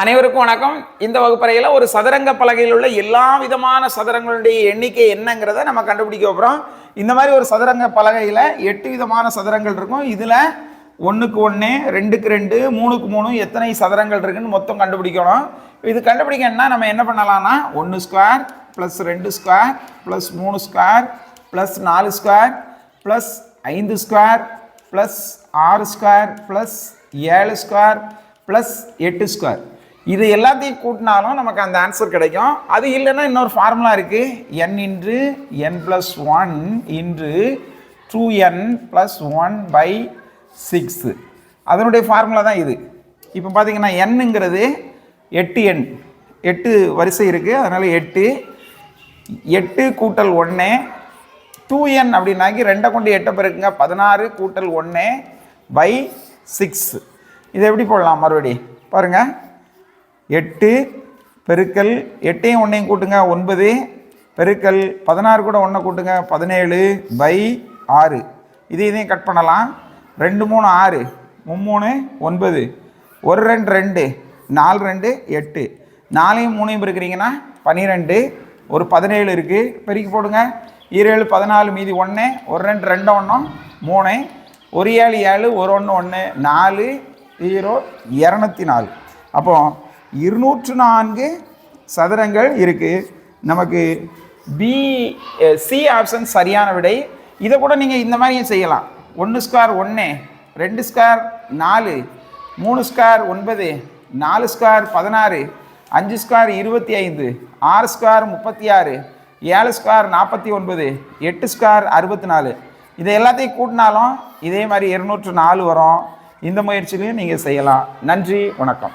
அனைவருக்கும் வணக்கம். இந்த வகுப்பறையில் ஒரு சதுரங்க பலகையில் உள்ள எல்லா விதமான சதுரங்களுடைய எண்ணிக்கை என்னங்கிறத நம்ம கண்டுபிடிக்க போகிறோம் இந்த மாதிரி ஒரு சதுரங்க பலகையில் எட்டு விதமான சதுரங்கள் இருக்கும். இதில் ஒன்றுக்கு ஒன்று ரெண்டுக்கு ரெண்டு மூணுக்கு மூணு எத்தனை சதுரங்கள் இருக்குன்னு மொத்தம் கண்டுபிடிக்கணும். இது கண்டுபிடிக்கணும்னா நம்ம என்ன பண்ணலாம்னா ஒன்று ஸ்கொயர் ப்ளஸ் ரெண்டு ஸ்கொயர் ப்ளஸ் மூணு ஸ்கொயர் ப்ளஸ் நாலு ஸ்கொயர் ப்ளஸ் ஐந்து ஸ்கொயர் ப்ளஸ் ஆறு ஸ்கொயர் ப்ளஸ் ஏழு ஸ்கொயர் ப்ளஸ் எட்டு ஸ்கொயர் இது எல்லாத்தையும் கூட்டினாலும் நமக்கு அந்த ஆன்சர் கிடைக்கும். அது இல்லைன்னா இன்னொரு ஃபார்முலா இருக்குது n into n plus one into two n plus one by six அதனுடைய ஃபார்முலா தான் இது. இப்போ பார்த்தீங்கன்னா எண்ணுங்கிறது எட்டு எண் எட்டு வரிசை இருக்குது அதனால் எட்டு. எட்டு கூட்டல் ஒன்று டூ என் அப்படின்னாக்கி ரெண்டை கொண்டு எட்டை பிறகுங்க பதினாறு கூட்டல் ஒன்று பை சிக்ஸ் இதை எப்படி போடலாம் மறுபடி? பாருங்கள் எட்டு பெருக்கல் எட்டையும் ஒன்றையும் கூட்டுங்க ஒன்பது பெருக்கல் பதினாறு கூட ஒன்றை கூட்டுங்க பதினேழு பை ஆறு. இது இதையும் கட் பண்ணலாம். ரெண்டு மூணு ஆறு மும்மூணு ஒன்பது. ஒரு ரெண்டு ரெண்டு நாலு ரெண்டு எட்டு. நாலையும் மூணையும் பெருக்கிறீங்கன்னா பன்னிரெண்டு ஒரு பதினேழு இருக்குது பெருக்கி போடுங்க. ஈரேழு பதினாலு மீதி ஒன்று ஒரு ரெண்டு ரெண்டு ஒன்றும் மூணு. ஒரு ஏழு ஏழு ஒரு ஒன்று ஒன்று நாலு ஜீரோ இரநூத்தி நாலு. அப்போது இருநூற்று நான்கு சதுரங்கள் இருக்குது நமக்கு பி சி ஆப்ஷன் சரியான விடை. இதை கூட நீங்கள் இந்த மாதிரியும் செய்யலாம். ஒன்று ஸ்கொயர் ஒன்று ரெண்டு ஸ்கொயர் நாலு மூணு ஸ்கொயர் ஒன்பது நாலு ஸ்கொயர் பதினாறு அஞ்சு ஸ்கொயர் இருபத்தி ஐந்து ஆறு ஸ்கொயர் முப்பத்தி ஆறு ஏழு ஸ்கொயர் நாற்பத்தி ஒன்பது எட்டு ஸ்கொயர் அறுபத்தி நாலு இதை எல்லாத்தையும் கூட்டினாலும் இதே மாதிரி இருநூற்று நாலு வரும். இந்த முயற்சியிலையும் நீங்கள் செய்யலாம். நன்றி வணக்கம்.